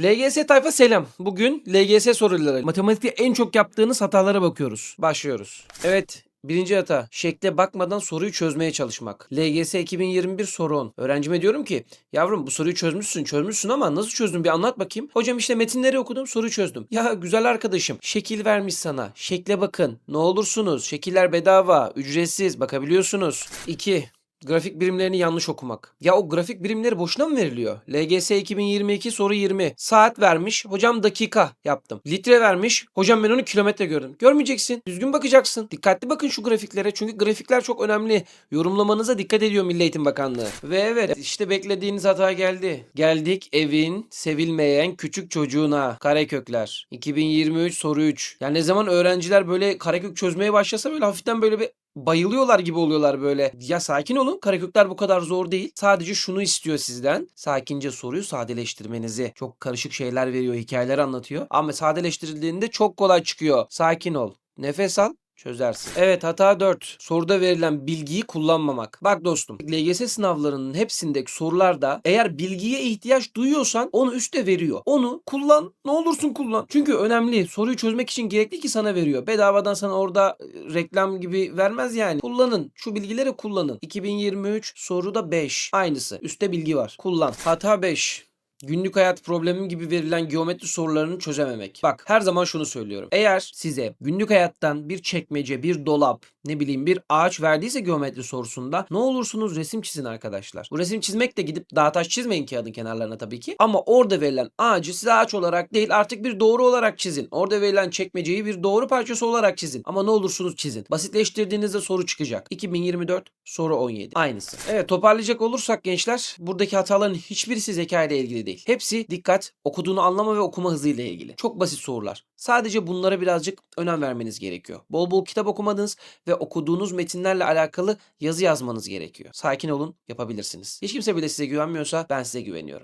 LGS tayfa selam. Bugün LGS soruları. Matematikte en çok yaptığınız hatalara bakıyoruz. Başlıyoruz. Evet. Birinci hata. Şekle bakmadan soruyu çözmeye çalışmak. LGS 2021 soru 10. Öğrencime diyorum ki yavrum bu soruyu çözmüşsün çözmüşsün ama nasıl çözdün bir anlat bakayım. Hocam işte metinleri okudum soruyu çözdüm. Ya güzel arkadaşım şekil vermiş sana. Şekle bakın. Ne olursunuz. Şekiller bedava. Ücretsiz. Bakabiliyorsunuz. 2. Grafik birimlerini yanlış okumak. Ya o grafik birimleri boşuna mı veriliyor? LGS 2022 soru 20. Saat vermiş. Hocam dakika yaptım. Litre vermiş. Hocam ben onu kilometre gördüm. Görmeyeceksin. Düzgün bakacaksın. Dikkatli bakın şu grafiklere. Çünkü grafikler çok önemli. Yorumlamanıza dikkat ediyor Milli Eğitim Bakanlığı. Ve evet işte beklediğiniz hata geldi. Geldik evin sevilmeyen küçük çocuğuna. Karekökler. 2023 soru 3. Yani ne zaman öğrenciler böyle karekök çözmeye başlasa böyle hafiften böyle bir bayılıyorlar gibi oluyorlar böyle. Ya sakin olun. Karekökler bu kadar zor değil. Sadece şunu istiyor sizden. Sakince soruyu sadeleştirmenizi. Çok karışık şeyler veriyor, hikayeler anlatıyor. Ama sadeleştirildiğinde çok kolay çıkıyor. Sakin ol. Nefes al. Çözersin. Evet hata 4. Soruda verilen bilgiyi kullanmamak. Bak dostum LGS sınavlarının hepsindeki sorularda eğer bilgiye ihtiyaç duyuyorsan onu üste veriyor. Onu kullan ne olursun kullan. Çünkü önemli. Soruyu çözmek için gerekli ki sana veriyor. Bedavadan sana orada e, reklam gibi vermez yani. Kullanın. Şu bilgileri kullanın. 2023 soruda 5. Aynısı. Üste bilgi var. Kullan. Hata 5. Günlük hayat problemim gibi verilen geometri sorularını çözememek. Bak her zaman şunu söylüyorum. Eğer size günlük hayattan bir çekmece, bir dolap, ne bileyim bir ağaç verdiyse geometri sorusunda ne olursunuz resim çizin arkadaşlar. Bu resim çizmek de gidip dağ taş çizmeyin kağıdın kenarlarına tabii ki. Ama orada verilen ağacı size ağaç olarak değil artık bir doğru olarak çizin. Orada verilen çekmeceyi bir doğru parçası olarak çizin. Ama ne olursunuz çizin. Basitleştirdiğinizde soru çıkacak. 2024 soru 17. Aynısı. Evet toparlayacak olursak gençler buradaki hataların hiçbirisi zeka ile ilgili değil. Hepsi dikkat, okuduğunu anlama ve okuma hızıyla ilgili. Çok basit sorular. Sadece bunlara birazcık önem vermeniz gerekiyor. Bol bol kitap okumanız ve okuduğunuz metinlerle alakalı yazı yazmanız gerekiyor. Sakin olun, yapabilirsiniz. Hiç kimse bile size güvenmiyorsa ben size güveniyorum.